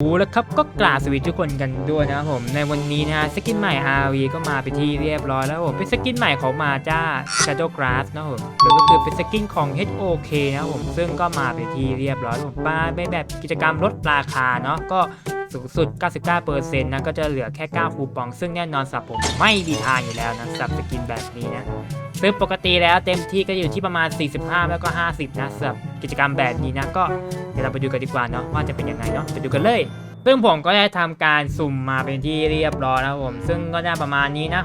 โอ้แล้วครับก็กราบสวีทุกคนกันด้วยนะครับผมในวันนี้นะฮะสกินใหม่ RV ก็มาไปที่เรียบร้อยแล้วผมเป็นสกินใหม่ของมาจ้า Shadow Grass นะครับผมหรือก็คือเป็นสกินของ HOK นะครับผมซึ่งก็มาไปที่เรียบร้อยแล้วผมมาในแบบกิจกรรมลดราคาเนาะก็สูงสุด 99%นะก็จะเหลือแค่ 9 คูปอง ซึ่งแน่นอนสับผมไม่มีทางอยู่แล้วนะสับสกินแบบนี้นะ ซึ่งปกติแล้วเต็มที่ก็อยู่ที่ประมาณ 45 แล้วก็ 50 นะสำหรับกิจกรรมแบบนี้นะ ก็เดี๋ยวเราไปดูกันดีกว่าเนาะว่าจะเป็นยังไงเนาะไปดูกันเลย ซึ่งผมก็ได้ทำการสุ่มมาเป็นที่เรียบร้อยแล้วผม ซึ่งก็ได้ประมาณนี้นะ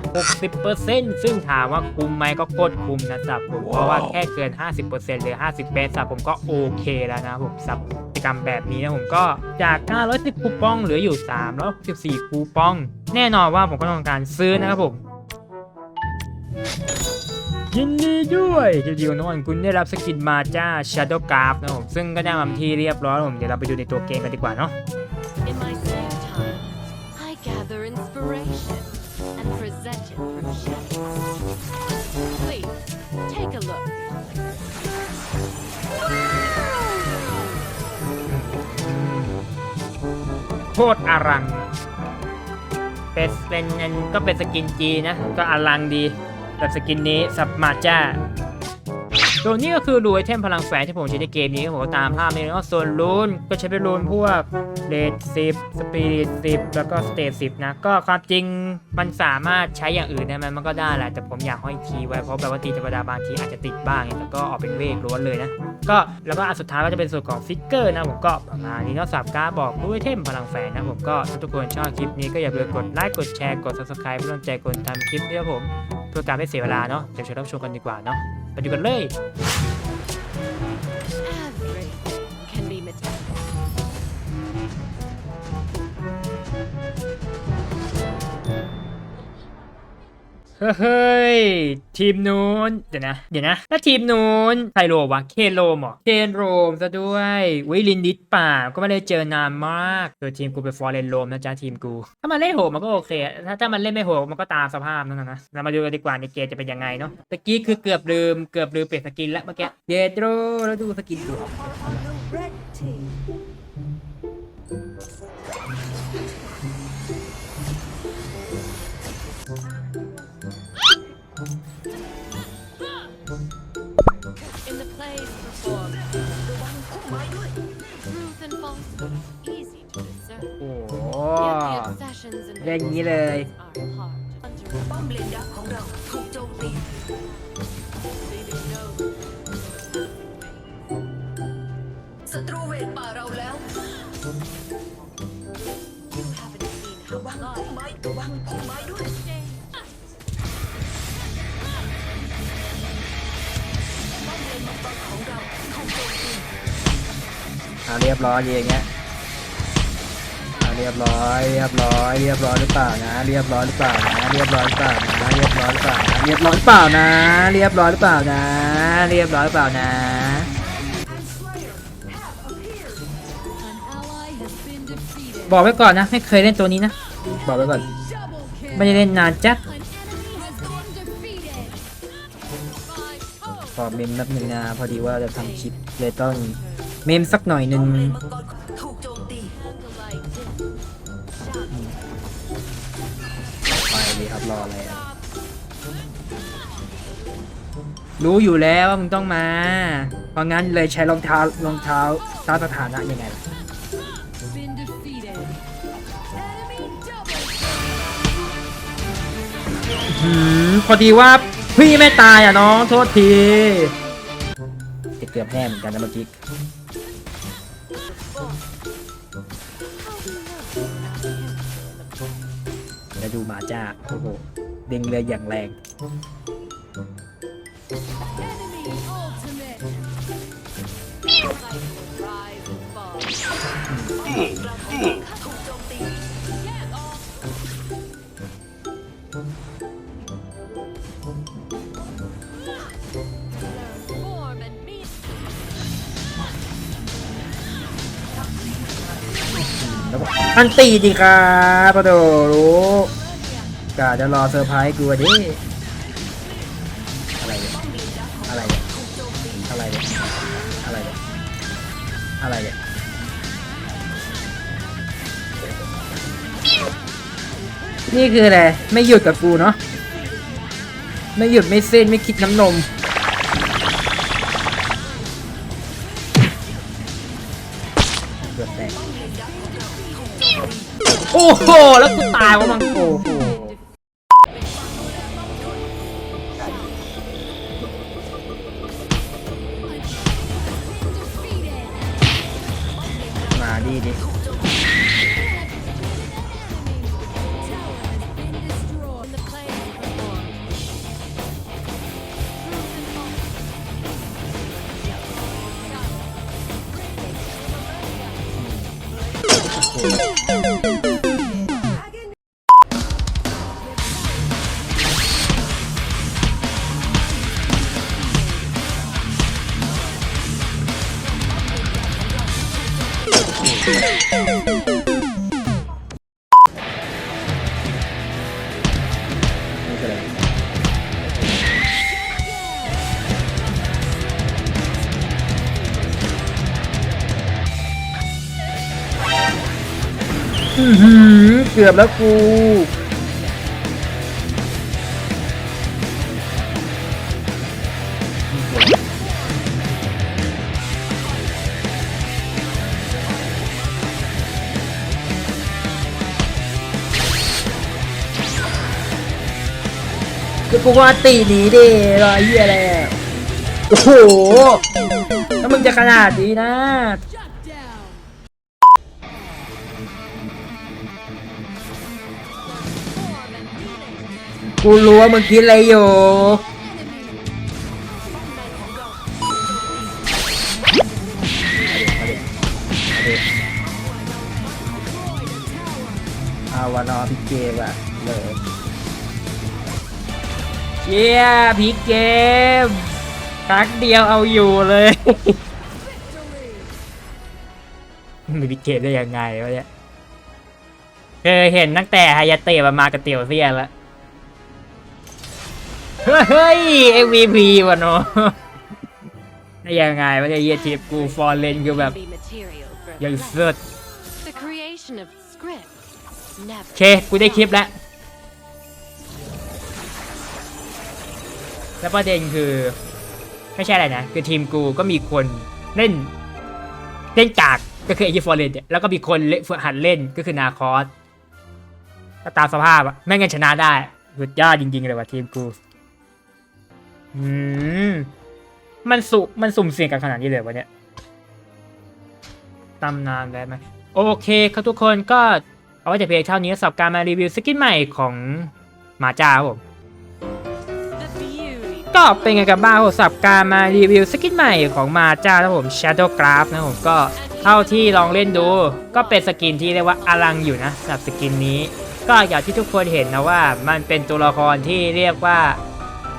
60%ซึ่งถามว่าคุ้มไหมก็โคตรคุ้มนะสับผม เพราะว่าแค่เกิน 50%หรือ 50เป็นสับผมก็โอเคแล้วนะผมสับกิจกรรมแบบนี้นะผมก็จาก 910คูปองเหลืออยู่ 364คูปอง แน่นอนว่าผมก็ต้องการซื้อนะครับผม ยินดีด้วยที่ดีของคุณได้รับสกินมาจ้า Shadow g r a p นะผมซึ่งก็ได้มาเป็นที่เรียบร้อยแล้วผมเดี๋ยวเราไปดูในตัวเกมกันดีกว่าเนาะ In my spare time, I gather inspiration and present it from shadows. Please, take a look. โคตรอลัง เป็นเป็นอันก็เป็นสกินจีนะ ก็อลังดี แบบสกินนี้สับมาจ้าตัวนี้ก็คือรูไอเทมพลังแฝงที่ผมใช้ในเกมนี้ครับผมตามภาพนี้แล้วส่วนรูนก็ใช้เป็นรูนพวกเลดสิบสปีดสิบแล้วก็สเตทสิบนะ ก็ความจริงมันสามารถใช้อย่างอื่นได้ไหมมันก็ได้แหละแต่ผมอยากห้อยคีย์ไว้เพราะแบบว่าตีธรรมดาบางทีอาจจะติดบ้างแต่ก็ออกเป็นเวกล้วนเลยนะ ก็แล้วก็อันสุดท้ายก็จะเป็นส่วนของฟิกเกอร์นะผมก็ประมาณนี้นอกสับการบอกด้วยเทมพลังแฝงนะผมก็ถ้าทุกคนชอบคลิปนี้ก็อย่าลืมกดไลค์กดแชร์กด subscribe เพื่อเป็นกำลังใจคนทำคลิปนี้ครับผม เพื่อการไม่เสียเวลาเนาะเดี๋ยวเชิญรับชมกันดีกว่าเนาะไปดูกันเลย เฮ้ย ทีมนู้น เดี๋ยวนะ เดี๋ยวนะ แล้วทีมนู้นใครโรวะ เคนโรมเหรอ เคนโรมซะด้วยวิลินดิสป่า ก็ไม่ได้เจอนานมากโดยทีมกูเป็นฟอร์เรนโรมนะจ๊ะทีมกู ถ้ามันเล่นโหมันก็โอเค ถ้าถ้ามันเล่นไม่โหดมันก็ตามสภาพนั่นนะนะ เรามาดูกันดีกว่าในเกมจะเป็นยังไงเนาะตะกี้คือเกือบลืม เกือบลืมเปลี่ยนสกินแล้วเมื่อกี้เดโดรแล้วดูสกินดู In the plays performed, truth and falsehood easy to discern. โอ้โห Yet the obsessions and เล่นงี้เลย are อ่าเรียบร้อยอย่างเงี้ยอ่าเรียบร้อย เรียบร้อย เรียบร้อยหรือเปล่านะ เรียบร้อยหรือเปล่านะ เรียบร้อยหรือเปล่านะ เรียบร้อยหรือเปล่านะ เรียบร้อยหรือเปล่านะ เรียบร้อยหรือเปล่านะ เรียบร้อยหรือเปล่านะ บอกไว้ก่อนนะ ไม่เคยเล่นตัวนี้นะ บอกไว้ก่อน ไม่ได้เล่นนานจ้ะขอเมมแป๊บนึงนะ พอดีว่าจะทำคลิปเลยต้อง เมมสักหน่อยหนึป้งไปเลยครับรออะไรอะรู้อยู่แล้วว่ามึงต้องมา เพราะงั้นเลยใช้รองเท้ารองเท้าตามสถานะยังไงล่ะหืมพอดีว่าพี่ไม่ตายอะน้องโทษทีเกือบแน่เหมือนกันนะเมื่อกี้ ดูมาจ้าโอ้โหเด้งเรืออย่างแรง มันตีดีครับพอโดรู้ กาจะรอเซอร์ไพรส์กูอะดิ อะไรเนี่ยอะไรเนี่ยอะไรเนี่ยอะไรเนี่ยอะไรเนี่ยนี่คืออะไร ไม่หยุดกับกูเนาะ ไม่หยุดไม่เส้นไม่คิดน้ำนม เกือบแตก โอ้โห แล้วกูตายวะมังโอ้ เกือบแล้วกู คือกูว่าตีหนีดิรอยเหี้ยอะไรอะโอ้โหถ้ามึงจะขนาดนี้นะ กูรู้ว่ามึงคิดอะไรอยู่ เชียพีเกมครั้งเดียวเอาอยู่เลยมีพิเกตได้ยังไงวะเนี่ยเคยเห็นตั้งแต่ฮายาเตะมามากับเตียวเซียนแล้วเฮ้ย MVP วะเนาะได้ยังไงวะเนี่ยเยียทีมกูฟอร์เรนคือแบบ Be material for a ยัง play. เสิร์ช The creation of script โอ never เค กูได้คลิปแล้ว แล้วประเด็นคือ ไม่ใช่อะไรนะ คือทีมกูก็มีคนเล่น เล่นกากก็คือไอจีฟอร์เรนแล้วก็มีคนเล่นฝึกหัดเล่นก็คือนาคอสถ้าตามสภาพอะไม่งั้นชนะได้สุดยอดจริง ๆ เลยว่ะทีมกูอืมมันสุมันสุ่มเสี่ยงกันขนาดนี้เลยวะเนี่ยตำนานได้ไหมโอเคครับทุกคนก็เอาไว้แต่เพียงเท่านี้สำหรับการมารีวิวสกินใหม่ของมาจ้าครับผม ก็เป็นไงกันบ้างครับสำหรับการมารีวิวสกินใหม่ของมาจ้านะผม Shadow Graph นะผมก็เท่าที่ลองเล่นดู ก็เป็นสกินที่เรียกว่าอลังอยู่นะสำหรับสกินนี้ ก็อย่างที่ทุกคนเห็นนะว่า มันเป็นตัวละครที่เรียกว่า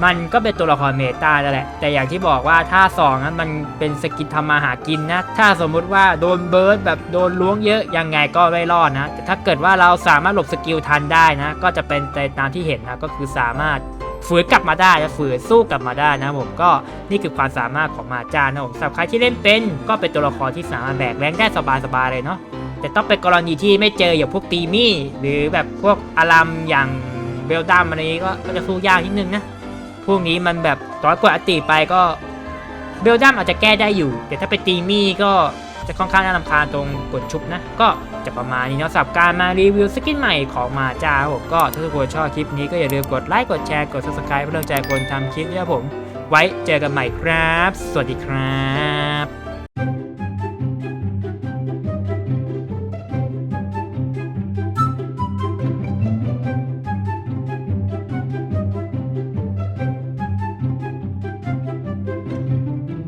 มันก็เป็นตัวละครเมตาแล้วแหละ แต่อย่างที่บอกว่าถ้าสองนั้นมันเป็นสกินทำมาหากินนะ ถ้าสมมุติว่าโดนเบิร์ดแบบโดนล้วงเยอะยังไงก็ไม่รอดนะ ถ้าเกิดว่าเราสามารถหลบสกิลทันได้นะ ก็จะเป็นตามที่เห็นนะก็คือสามารถ ฝืนกลับมาได้นะฝืนสู้กลับมาได้นะผมก็นี่คือความสามารถของมาจานะผมสำหรับใครที่เล่นเป็นก็เป็นตัวละครที่สามารถแบกแรงได้สบายๆเลยเนาะแต่ต้องเป็นกรณีที่ไม่เจออย่างพวกตีมี่ หรือแบบพวกอารัมอย่างเบลดัมอะไรนี้ก็จะสู้ยากนิดนึงนะพวกนี้มันแบบตอนกดอติไปก็เบลดัมอาจจะแก้ได้อยู่ แต่ถ้าไปตีมี่ก็ จะค่อนข้างน่ารำคาญตรงกดชุบนะ ก็จะประมาณนี้เนาะสำหรับการมารีวิวสกินใหม่ของมาจ้าผมก็ถ้าทุกคนชอบคลิปนี้ก็อย่าลืมกดไลค์กดแชร์กด subscribe เพื่อเป็นกำลังใจคนทำคลิปนะครับผม ไว้เจอกันใหม่ครับ สวัสดีครับ